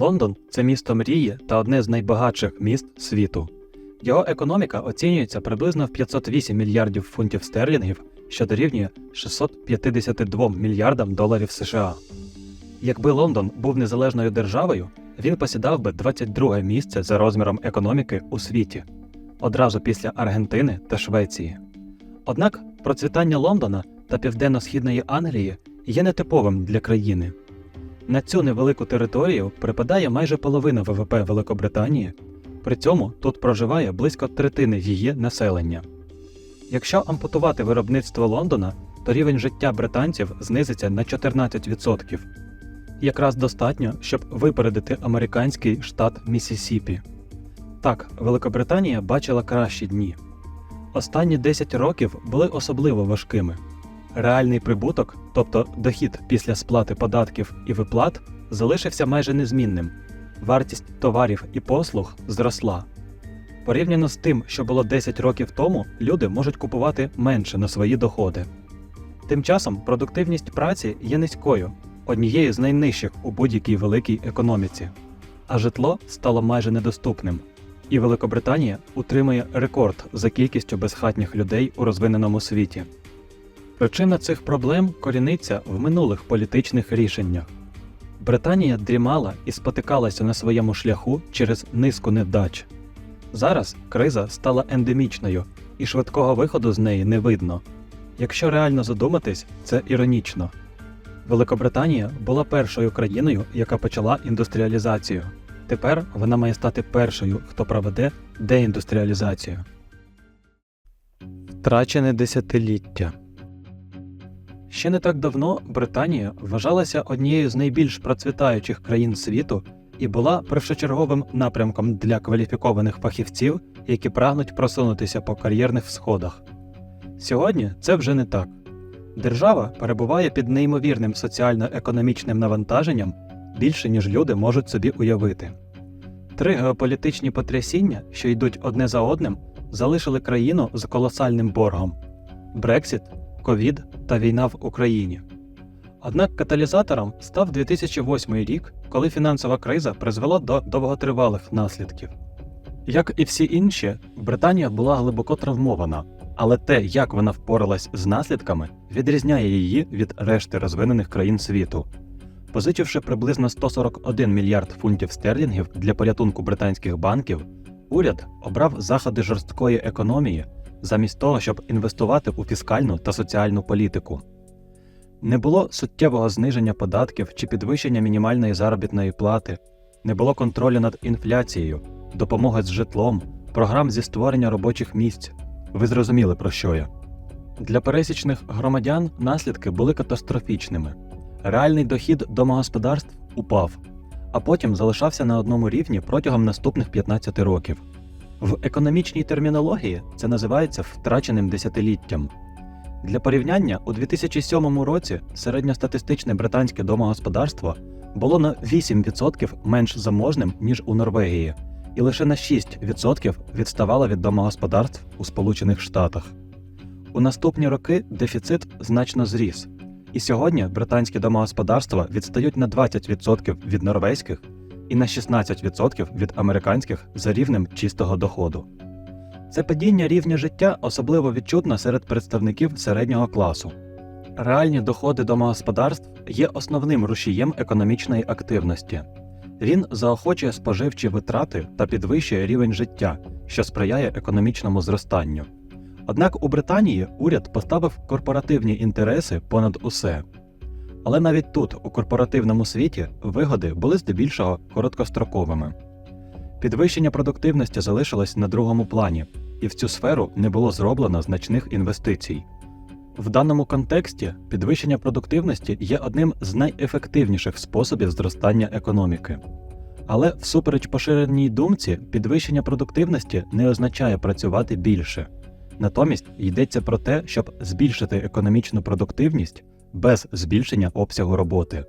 Лондон це місто мрії та одне з найбагатших міст світу. Його економіка оцінюється приблизно в 508 мільярдів фунтів стерлінгів, що дорівнює 652 мільярдам доларів США. Якби Лондон був незалежною державою, він посідав би 22 місце за розміром економіки у світі, одразу після Аргентини та Швеції. Однак процвітання Лондона та Південно-Східної Англії є нетиповим для країни. На цю невелику територію припадає майже половина ВВП Великобританії, при цьому тут проживає близько третини її населення. Якщо ампутувати виробництво Лондона, то рівень життя британців знизиться на 14%. Якраз достатньо, щоб випередити американський штат Міссісіпі. Так, Великобританія бачила кращі дні. Останні 10 років були особливо важкими. Реальний прибуток, тобто дохід після сплати податків і виплат, залишився майже незмінним. Вартість товарів і послуг зросла. Порівняно з тим, що було 10 років тому, люди можуть купувати менше на свої доходи. Тим часом продуктивність праці є низькою, однією з найнижчих у будь-якій великій економіці, а житло стало майже недоступним. І Великобританія утримує рекорд за кількістю безхатніх людей у розвиненому світі. Причина цих проблем коріниться в минулих політичних рішеннях. Британія дрімала і спотикалася на своєму шляху через низку невдач. Зараз криза стала ендемічною, і швидкого виходу з неї не видно. Якщо реально задуматись, це іронічно. Великобританія була першою країною, яка почала індустріалізацію. Тепер вона має стати першою, хто проведе деіндустріалізацію. Втрачене десятиліття. Ще не так давно Британія вважалася однією з найбільш процвітаючих країн світу і була першочерговим напрямком для кваліфікованих фахівців, які прагнуть просунутися по кар'єрних сходах. Сьогодні це вже не так. Держава перебуває під неймовірним соціально-економічним навантаженням більше, ніж люди можуть собі уявити. Три геополітичні потрясіння, що йдуть одне за одним, залишили країну з колосальним боргом: Брексіт, ковід та війна в Україні. Однак каталізатором став 2008 рік, коли фінансова криза призвела до довготривалих наслідків. Як і всі інші, Британія була глибоко травмована, але те, як вона впоралась з наслідками, відрізняє її від решти розвинених країн світу. Позичивши приблизно 141 мільярд фунтів стерлінгів для порятунку британських банків, уряд обрав заходи жорсткої економії замість того, щоб інвестувати у фіскальну та соціальну політику. Не було суттєвого зниження податків чи підвищення мінімальної заробітної плати, не було контролю над інфляцією, допомоги з житлом, програм зі створення робочих місць. Ви зрозуміли, про що я. Для пересічних громадян наслідки були катастрофічними. Реальний дохід домогосподарств упав, а потім залишався на одному рівні протягом наступних 15 років. В економічній термінології це називається втраченим десятиліттям. Для порівняння у 2007 році середньостатистичне британське домогосподарство було на 8% менш заможним, ніж у Норвегії, і лише на 6% відставало від домогосподарств у Сполучених Штатах. У наступні роки дефіцит значно зріс, і сьогодні британські домогосподарства відстають на 20% від норвезьких і на 16% від американських за рівнем чистого доходу. Це падіння рівня життя особливо відчутно серед представників середнього класу. Реальні доходи домогосподарств є основним рушієм економічної активності. Він заохочує споживчі витрати та підвищує рівень життя, що сприяє економічному зростанню. Однак у Британії уряд поставив корпоративні інтереси понад усе. Але навіть тут, у корпоративному світі, вигоди були здебільшого короткостроковими. Підвищення продуктивності залишилось на другому плані, і в цю сферу не було зроблено значних інвестицій. В даному контексті підвищення продуктивності є одним з найефективніших способів зростання економіки. Але всупереч поширеній думці, підвищення продуктивності не означає працювати більше. Натомість йдеться про те, щоб збільшити економічну продуктивність без збільшення обсягу роботи.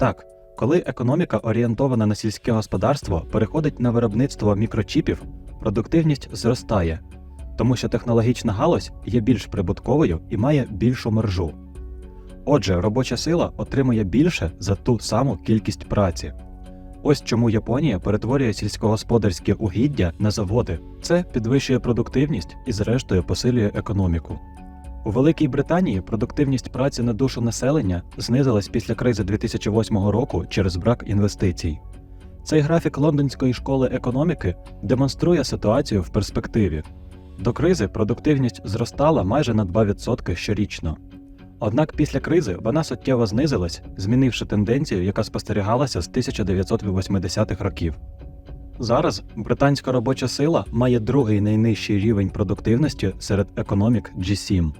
Так, коли економіка орієнтована на сільське господарство переходить на виробництво мікрочіпів, продуктивність зростає, тому що технологічна галузь є більш прибутковою і має більшу мержу. Отже, робоча сила отримує більше за ту саму кількість праці. Ось чому Японія перетворює сільськогосподарське угіддя на заводи. Це підвищує продуктивність і, зрештою, посилює економіку. У Великій Британії продуктивність праці на душу населення знизилась після кризи 2008 року через брак інвестицій. Цей графік Лондонської школи економіки демонструє ситуацію в перспективі. До кризи продуктивність зростала майже на 2% щорічно. Однак після кризи вона суттєво знизилась, змінивши тенденцію, яка спостерігалася з 1980-х років. Зараз британська робоча сила має другий найнижчий рівень продуктивності серед економік G7,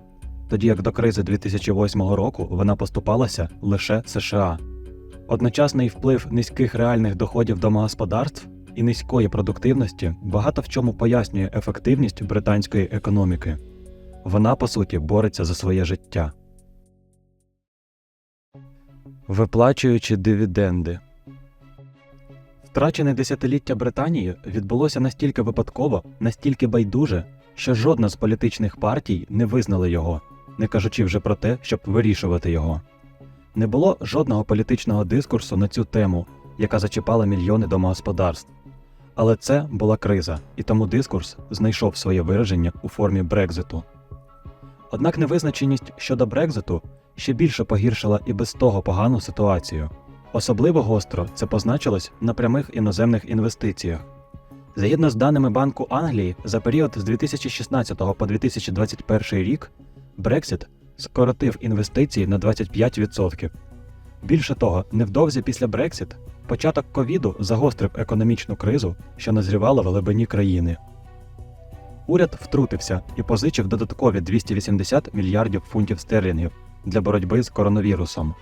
тоді як до кризи 2008 року вона поступалася лише США. Одночасний вплив низьких реальних доходів домогосподарств і низької продуктивності багато в чому пояснює ефективність британської економіки. Вона, по суті, бореться за своє життя. Виплачуючи дивіденди. Втрачене десятиліття Британії відбулося настільки випадково, настільки байдуже, що жодна з політичних партій не визнала його, не кажучи вже про те, щоб вирішувати його. Не було жодного політичного дискурсу на цю тему, яка зачіпала мільйони домогосподарств. Але це була криза, і тому дискурс знайшов своє вираження у формі Брекзиту. Однак невизначеність щодо Брекзиту ще більше погіршила і без того погану ситуацію. Особливо гостро це позначилось на прямих іноземних інвестиціях. Згідно з даними Банку Англії, за період з 2016 по 2021 рік Брексит скоротив інвестиції на 25%. Більше того, невдовзі після Брексит початок ковіду загострив економічну кризу, що назрівала в глибині країни. Уряд втрутився і позичив додаткові 280 мільярдів фунтів стерлінгів для боротьби з коронавірусом.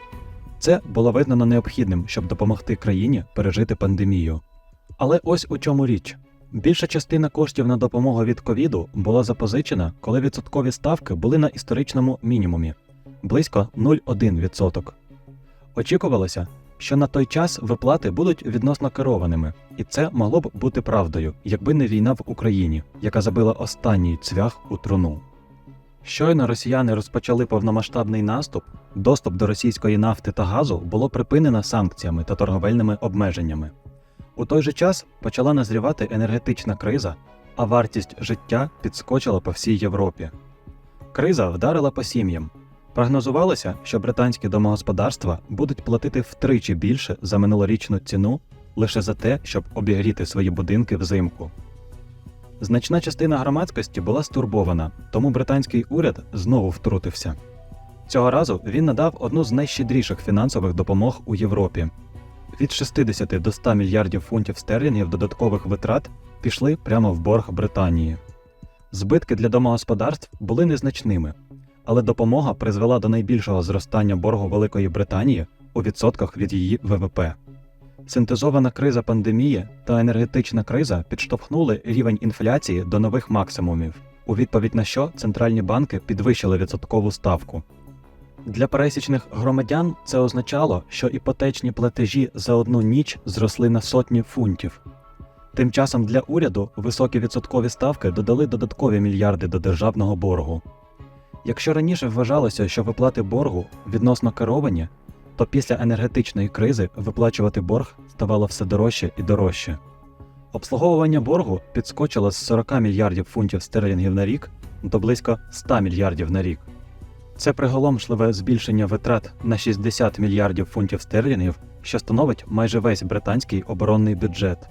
Це було визнано необхідним, щоб допомогти країні пережити пандемію. Але ось у чому річ. Більша частина коштів на допомогу від ковіду була запозичена, коли відсоткові ставки були на історичному мінімумі близько 0,1%. Очікувалося, що на той час виплати будуть відносно керованими, і це могло б бути правдою, якби не війна в Україні, яка забила останній цвях у труну. Щойно росіяни розпочали повномасштабний наступ, доступ до російської нафти та газу було припинено санкціями та торговельними обмеженнями. У той же час почала назрівати енергетична криза, а вартість життя підскочила по всій Європі. Криза вдарила по сім'ям. Прогнозувалося, що британські домогосподарства будуть платити втричі більше за минулорічну ціну лише за те, щоб обігріти свої будинки взимку. Значна частина громадськості була стурбована, тому британський уряд знову втрутився. Цього разу він надав одну з найщедріших фінансових допомог у Європі. Від 60 до 100 мільярдів фунтів стерлінгів додаткових витрат пішли прямо в борг Британії. Збитки для домогосподарств були незначними, але допомога призвела до найбільшого зростання боргу Великої Британії у відсотках від її ВВП. Синтезована криза пандемії та енергетична криза підштовхнули рівень інфляції до нових максимумів, у відповідь на що центральні банки підвищили відсоткову ставку. Для пересічних громадян це означало, що іпотечні платежі за одну ніч зросли на сотні фунтів. Тим часом для уряду високі відсоткові ставки додали додаткові мільярди до державного боргу. Якщо раніше вважалося, що виплати боргу відносно керовані, то після енергетичної кризи виплачувати борг ставало все дорожче і дорожче. Обслуговування боргу підскочило з 40 мільярдів фунтів стерлінгів на рік до близько 100 мільярдів на рік. Це приголомшливе збільшення витрат на 60 мільярдів фунтів стерлінгів, що становить майже весь британський оборонний бюджет.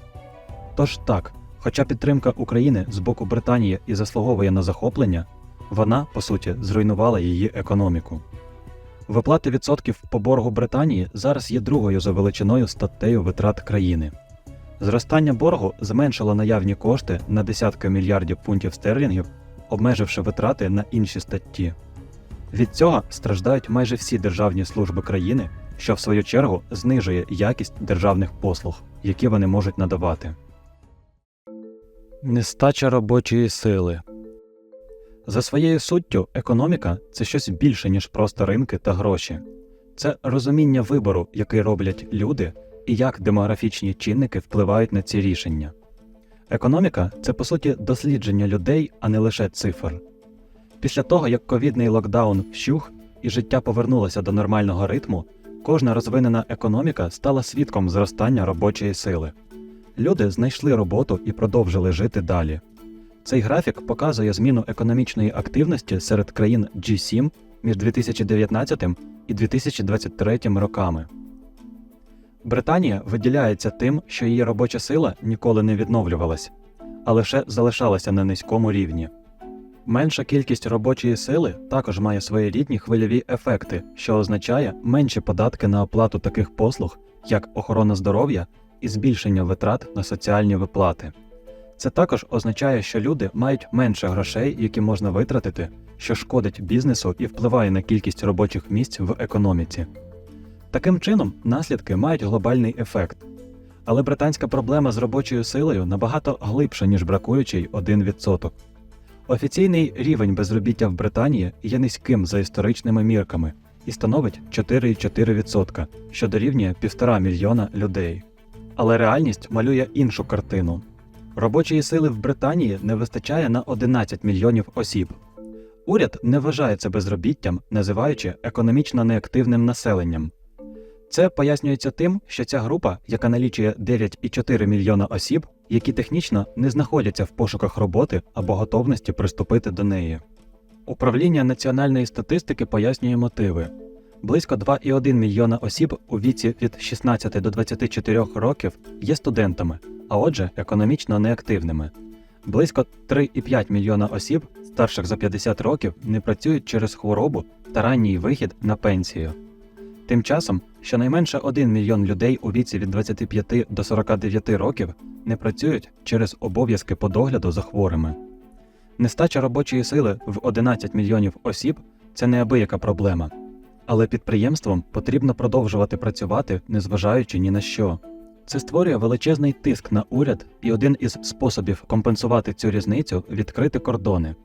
Тож так, хоча підтримка України з боку Британії і заслуговує на захоплення, вона, по суті, зруйнувала її економіку. Виплати відсотків по боргу Британії зараз є другою за величиною статтею витрат країни. Зростання боргу зменшило наявні кошти на десятки мільярдів фунтів стерлінгів, обмеживши витрати на інші статті. Від цього страждають майже всі державні служби країни, що в свою чергу знижує якість державних послуг, які вони можуть надавати. Нестача робочої сили за своєю суттю, економіка це щось більше, ніж просто ринки та гроші. Це розуміння вибору, який роблять люди, і як демографічні чинники впливають на ці рішення. Економіка це по суті дослідження людей, а не лише цифр. Після того, як ковідний локдаун вщух і життя повернулося до нормального ритму, кожна розвинена економіка стала свідком зростання робочої сили. Люди знайшли роботу і продовжили жити далі. Цей графік показує зміну економічної активності серед країн G7 між 2019 і 2023 роками. Британія виділяється тим, що її робоча сила ніколи не відновлювалась, а лише залишалася на низькому рівні. Менша кількість робочої сили також має своєрідні хвильові ефекти, що означає менші податки на оплату таких послуг, як охорона здоров'я і збільшення витрат на соціальні виплати. Це також означає, що люди мають менше грошей, які можна витратити, що шкодить бізнесу і впливає на кількість робочих місць в економіці. Таким чином, наслідки мають глобальний ефект. Але британська проблема з робочою силою набагато глибша, ніж бракуючий 1%. Офіційний рівень безробіття в Британії є низьким за історичними мірками і становить 4,4%, що дорівнює 1,5 мільйона людей. Але реальність малює іншу картину. Робочої сили в Британії не вистачає на 11 мільйонів осіб. Уряд не вважає це безробіттям, називаючи економічно неактивним населенням. Це пояснюється тим, що ця група, яка налічує 9,4 мільйона осіб, які технічно не знаходяться в пошуках роботи або готовності приступити до неї. Управління національної статистики пояснює мотиви. Близько 2,1 мільйона осіб у віці від 16 до 24 років є студентами, а отже, економічно неактивними. Близько 3,5 мільйона осіб, старших за 50 років, не працюють через хворобу та ранній вихід на пенсію. Тим часом, щонайменше 1 мільйон людей у віці від 25 до 49 років не працюють через обов'язки по догляду за хворими. Нестача робочої сили в 11 мільйонів осіб це неабияка проблема. Але підприємствам потрібно продовжувати працювати, незважаючи ні на що. Це створює величезний тиск на уряд, і один із способів компенсувати цю різницю відкрити кордони.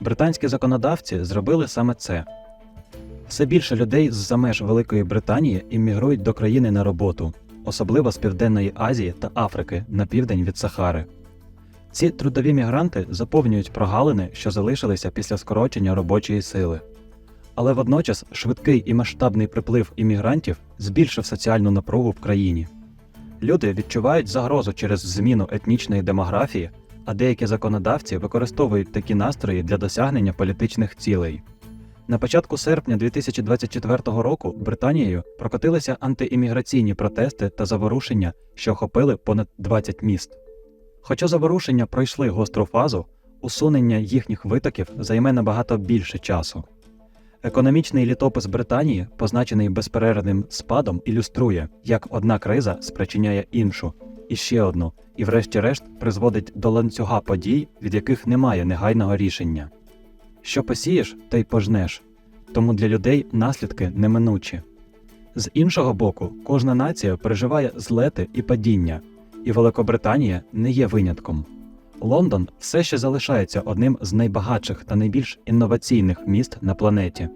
Британські законодавці зробили саме це. Все більше людей з-за меж Великої Британії іммігрують до країни на роботу, особливо з Південної Азії та Африки на південь від Сахари. Ці трудові мігранти заповнюють прогалини, що залишилися після скорочення робочої сили. Але водночас швидкий і масштабний приплив іммігрантів збільшив соціальну напругу в країні. Люди відчувають загрозу через зміну етнічної демографії, а деякі законодавці використовують такі настрої для досягнення політичних цілей. На початку серпня 2024 року Британією прокотилися антиімміграційні протести та заворушення, що охопили понад 20 міст. Хоча заворушення пройшли гостру фазу, усунення їхніх витоків займе набагато більше часу. Економічний літопис Британії, позначений безперервним спадом, ілюструє, як одна криза спричиняє іншу, і ще одну, і врешті-решт призводить до ланцюга подій, від яких немає негайного рішення. Що посієш, те й пожнеш, тому для людей наслідки неминучі. З іншого боку, кожна нація переживає злети і падіння, і Великобританія не є винятком. Лондон все ще залишається одним з найбагатших та найбільш інноваційних міст на планеті.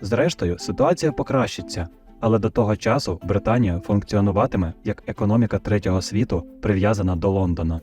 Зрештою, ситуація покращиться, але до того часу Британія функціонуватиме як економіка третього світу, прив'язана до Лондона.